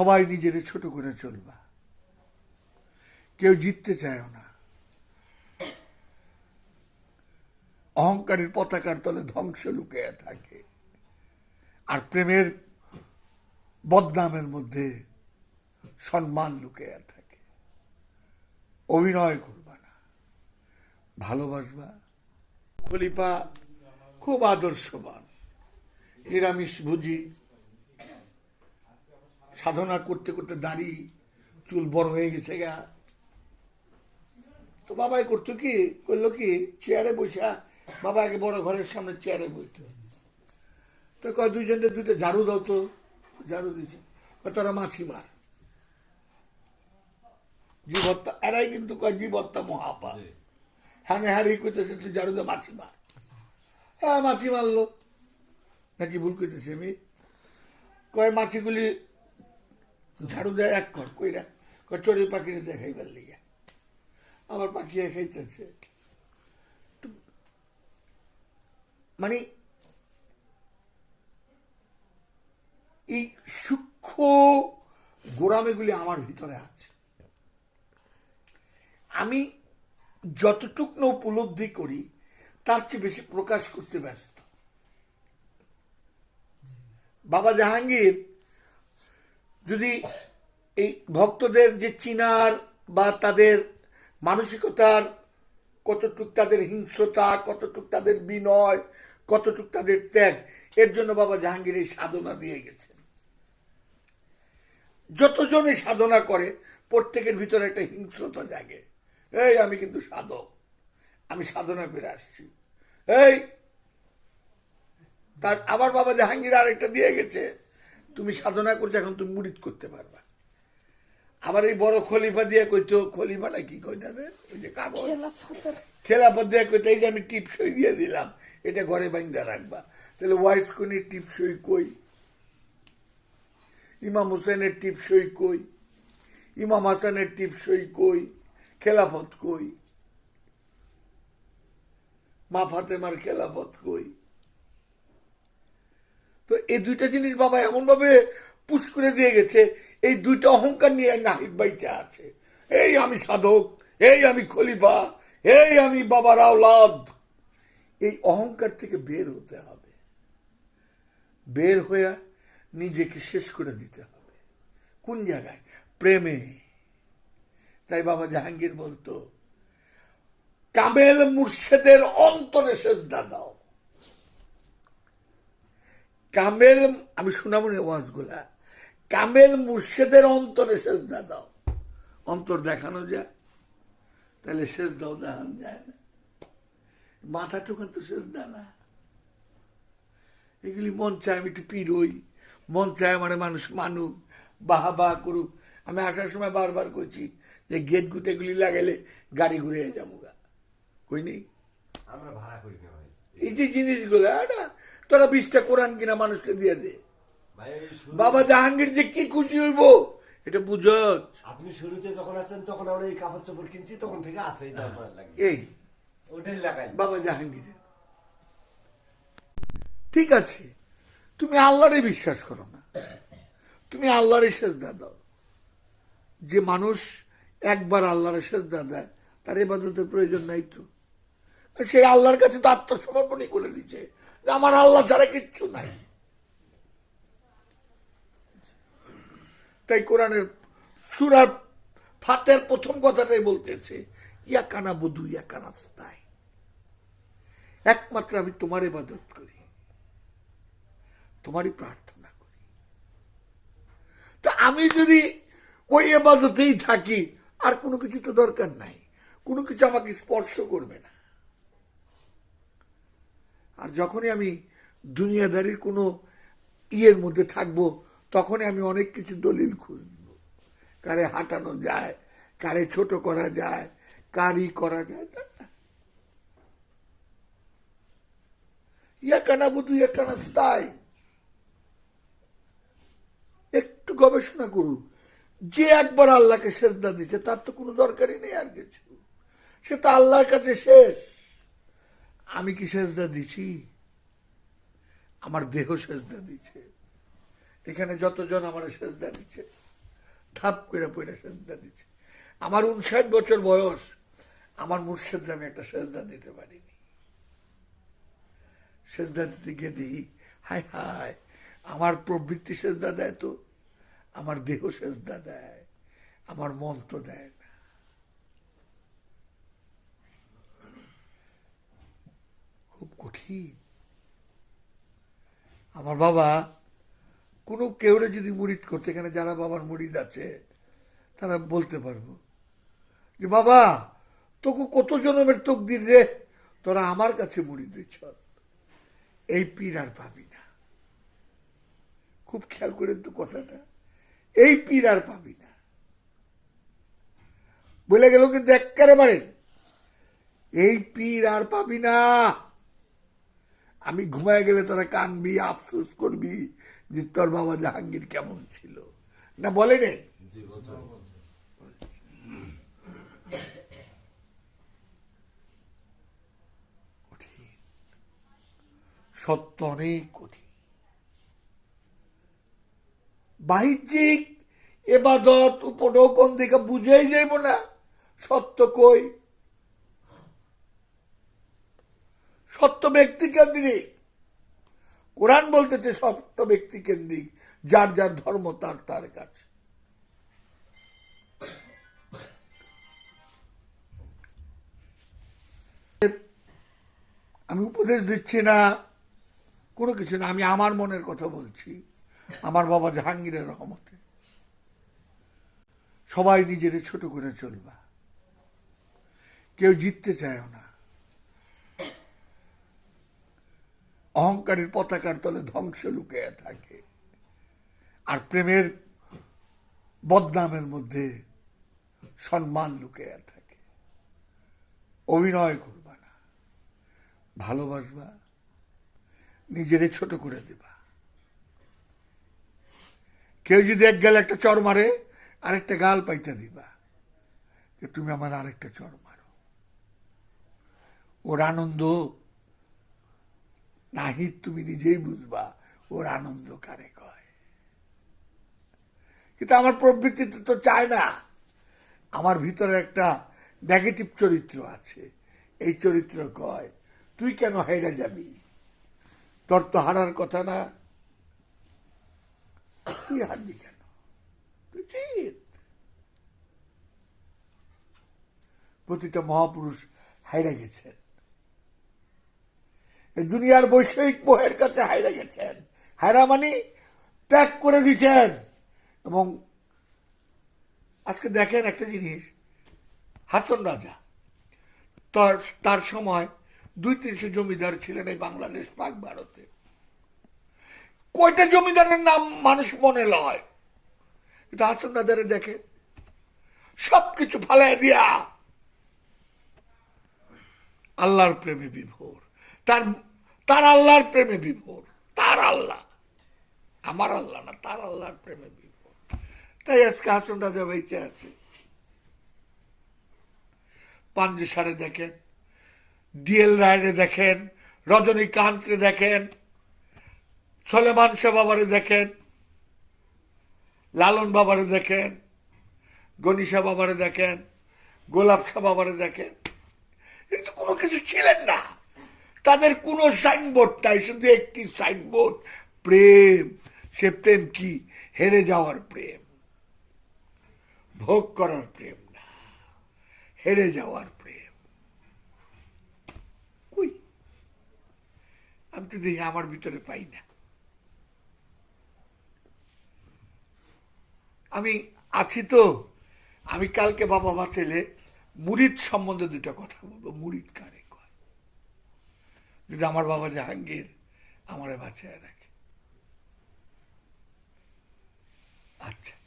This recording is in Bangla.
সবাই নিজেদের ছোট করে চলবা। কেউ জিততে চায় না। অহংকারের পতাকার তলে ধ্বংস লুকিয়ে থাকে। আর প্রেমের বদনামের মধ্যে সম্মান লুকিয়ে থাকে। অভিনয় করবা না। ভালোবাসবা। খলিফা খুব আদর্শবান। নিরামিষ ভুজি সাধনা করতে করতে দাড়ি চুল বড় হয়ে গেছে গা। তো বাবাই করতো কি করল কি চেয়ারে বসা বাবাকে বড় ঘরের সামনে চেয়ারে বসতো। তো কয় দুইজনকে দুইটা ঝাড়ু দাও তো। ঝাড়ু দিছে কয় তোরা মাছি মার। জীবত্তা এরাই কিন্তু কয় জীবত্তা মহাপা হ্যাঁ হারি করতেছে তুই ঝাড়ু দে মাছি মার। হ্যাঁ মাছি মারলো। নাকি ভুল করতেছে আমি? কয় মাছিগুলি ঝাড়ু দেয় এক কর, কইরা চড়ুই পাখিরে দেখাইবার লিগে আমার পাখি খাইতেছে। মানে এই সূক্ষ্ম গোড়ামেগুলি আমার ভিতরে আছে। আমি যতটুক না উপলব্ধি করি, তার চেয়ে বেশি প্রকাশ করতে ব্যস্ত। বাবা জাহাঙ্গীর যদি এই ভক্তদের যে চিনার বা তাদের মানসিকতার কতটুক তাদের হিংস্রতা, কতটুক তাদের বিনয়, কতটুক তাদের ত্যাগ, এর জন্য বাবা জাহাঙ্গীর এই সাধনা দিয়ে গেছেন। যতজনে সাধনা করে, প্রত্যেকের ভিতরে একটা হিংস্রতা জাগে। এই, আমি কিন্তু সাধক। আমি সাধনা করে আসছি। এই, তার, আবার বাবা জাহাঙ্গীর আরেকটা দিয়ে গেছে। তুমি সাধনা করছ এখন তুমি মুড়িদ করতে পারবা। আবার এই বড় খলিফা দিয়ে কইতো খলিফা না কি কইটা রে? ওই যে কাগজ। খেলাফত দিয়ে কইতো এই যে আমি টিপ সই দিয়ে দিলাম এটা ঘরে বাইন্দা রাখবা। তাহলে ওয়াইস কোনের টিপ সই কই? ইমাম হোসেনের টিপ সই কই? ইমাম হাসানের টিপ সই কই? খেলাফত কই? মা ফাতেমার খেলাফত কই? তো এই দুইটা জিনিস বাবা এমন ভাবে পুশ করে দিয়ে গেছে, এই দুইটা অহংকার নিয়ে নাহিদ বাইচা আছে। এই আমি সাধক, এই আমি খলিফা, এই আমি বাবার আওলাদ। এই অহংকার থেকে বের হতে হবে। বের হয়ে নিজেকে শেষ করে দিতে হবে। কোন জায়গায়? প্রেমে। তাই বাবা জাহাঙ্গীর বলতো, কামেল মুর্শেদের অন্তরে শেষ দাও। কামেল আমি শোনাবো না ওয়াজগুলা। কামেল মুর্শেদের অন্তরে সেজদা দাও। অন্তর দেখানো যায় তাহলে শেষ দাও দেখানো যায় না। মাথা টোকান তো শেষ দা না। এগুলি মন চায় আমি একটু পিরোই। মন চায় মানে মানুষ মানুক বাহা বাহা করুক। আমি আসার সময় বারবার করছি যে গেট গুটেগুলি লাগাইলে গাড়ি ঘুরে যাব গা। কই নেই? আমরা ভাড়া করি এই যে জিনিসগুলো না তোরা বিশটা কোরআন কিনা মানুষকে দিয়ে দে। বাবা জাহাঙ্গীর যে কি খুশি হইব এটা বুঝ। আপনি শুরুতে যখন আছেন তখন আমরা এই কাপড় চোপড় কিনছি তখন থেকে আছে এই ওটাই লাগাই। বাবা জাহাঙ্গীর। ঠিক আছে তুমি আল্লাহরে বিশ্বাস করো না। তুমি আল্লাহরে সেজদা দাও। যে মানুষ একবার আল্লাহরে সেজদা দেয় তার এবাদতের প্রয়োজন নাই তো। সেই আল্লাহর কাছে তো আত্মসমর্পণই করে দিচ্ছে। আমার আল্লাহ ছাড়া কিচ্ছু নাই। তাই কোরআনের সুরার ফাতের প্রথম কথাটাই বলতেছে ইয়া কানা বধু ইয়া কানাস্তায় একমাত্র আমি তোমার ইবাদত করি, তোমারই প্রার্থনা করি। তা আমি যদি ওই এবাদতেই থাকি, আর কোনো কিছু তো দরকার নাই, কোনো কিছু আমাকে স্পর্শ করবে না। আর যখনই আমি দুনিয়াদারির কোনো ইয়ের মধ্যে থাকব, তখনই আমি অনেক কিছু দলিল খুঁজব। কারে হাঁটানো যায়, কারে ছোট করা যায় কারি করা যায়। ইয়াকানা বুধু, ইয়াকানা স্থায়। একটু গবেষণা করুক যে একবার আল্লাহকে সেজদা দিচ্ছে তার তো কোনো দরকারই নেই আর কিছু। সে তো আল্লাহর কাছে শেষ। আমি কি সেজদা দিছি? আমার দেহ সেজদা দিচ্ছে এখানে যতজন আমার সেজদা দিচ্ছে থাপ করে পড়ে সেজদা দিচ্ছে আমার উনষাট বছর বয়স, আমার মুর্শেদরা আমি একটা সেজদা দিতে পারিনি। সেজদা দিতে গিয়ে দিই হায় হায়, আমার প্রবৃত্তি সেজদা দেয় তো, আমার দেহ সেজদা দেয়, আমার মন তো দেয় কঠিন আমার বাবা কোনো কেউরে যদি মুড়িদ করতে, এখানে যারা বাবার মুড়িদ আছে, তারা বলতে পারব যে, বাবা, তোকে কত জনমের তোক দিন রে? তোরা আমার কাছে মুড়ি দিচ্ছ এই পীর আর পাবি না। খুব খেয়াল করেন তো কথাটা। এই পীর আর পাবি না। বলে গেল কিন্তু একেবারে এই পীর আর পাবি না। আমি ঘুমায় গেলে তোরা কানবি আফসোস করবি যে তোর বাবা জাহাঙ্গীর কেমন ছিল। না বলে কঠিন। সত্য অনেক কঠিন। বাহ্যিক এবাদত উপঢৌকন দিকে বুঝেই যাইব না। সত্য কই? সত্য ব্যক্তি কেন্দ্রিক। কোরআন বলতেছে সত্য ব্যক্তি কেন্দ্রিক, যার যার ধর্ম তার তার কাছে। আমি উপদেশ দিচ্ছি না, কোনো কিছু না, আমি আমার মনের কথা বলছি। আমার বাবা জাহাঙ্গীরের রহমতে। সবাই নিজের ছোট করে চলবা। কেউ জিততে চায় না। অহংকারের পতাকার তলে ধ্বংস লুকিয়ে থাকে। আর প্রেমের বদনামের মধ্যে সম্মান লুকিয়ে থাকে। অভিনয় করবা না। ভালোবাসবা। নিজেরে ছোট করে দিবা। কেউ যদি এক গেলে একটা চর মারে, আরেকটা গাল পাইতে দিবা যে, তুমি আমার আরেকটা চর মারো। ওর আনন্দ নাহি তুমি নিজেই বুঝবা, ওর আনন্দ কারে কয়। কিন্তু আমার প্রবৃত্তিতে তো চায় না। আমার ভিতরে একটা নেগেটিভ চরিত্র আছে। এই চরিত্র কয়, তুই কেন হাইরা যাবি? তোর তো হারার কথা না। তুই হারবি কেন? তুই প্রতিটা মহাপুরুষ হাইরা গেছেন। দুনিয়ার বৈষয়িক মোহের কাছে হাইরা গেছেন। হায়রা মানে ত্যাগ করে দিচ্ছেন এবং আজকে দেখেন একটা জিনিস, হাসন রাজা, তার তার সময় দুই তিনশো জমিদার ছিলেন এই বাংলাদেশ পাক ভারতে। কয়টা জমিদারের নাম মানুষ মনে লয়? কিন্তু হাসন রাজারে দেখে, সবকিছু ফালাই দিয়া আল্লাহর প্রেমে বিভোর। তার তার আল্লাহর প্রেমে বিভোর, তার আল্লাহ। আমার আল্লাহ না, তার আল্লাহর প্রেমে বিভোর। তাই আজকে হাসন রাজা বেঁচে আছে, পাঞ্জু সারে দেখেন, ডিএল রায়রে দেখেন রজনীকান্তরে দেখেন, সলেমান শাহ বাবারে দেখেন, লালন বাবারে দেখেন গনিশা বাবারে দেখেন, গোলাপ শাহ বাবারে দেখেন। কিন্তু কোনো কিছু ছিলেন না। তাদের কোনো সাইনবোর্ড নাই, শুধু একটি সাইনবোর্ড, প্রেম। সে প্রেম কি? হেরে যাওয়ার প্রেম। ভোগ করার প্রেম না। হেরে যাওয়ার প্রেম। কই আমি তো দেখি আমার ভিতরে পাই না। আমি আছি তো, আমি কালকে বাবা মা ছেলে মুরিদ সম্বন্ধে দুটো কথা বলব। মুরিদ কারে? যদি আমার বাবা জাহাঙ্গীর আমারে বাঁচায় রাখে। আচ্ছা।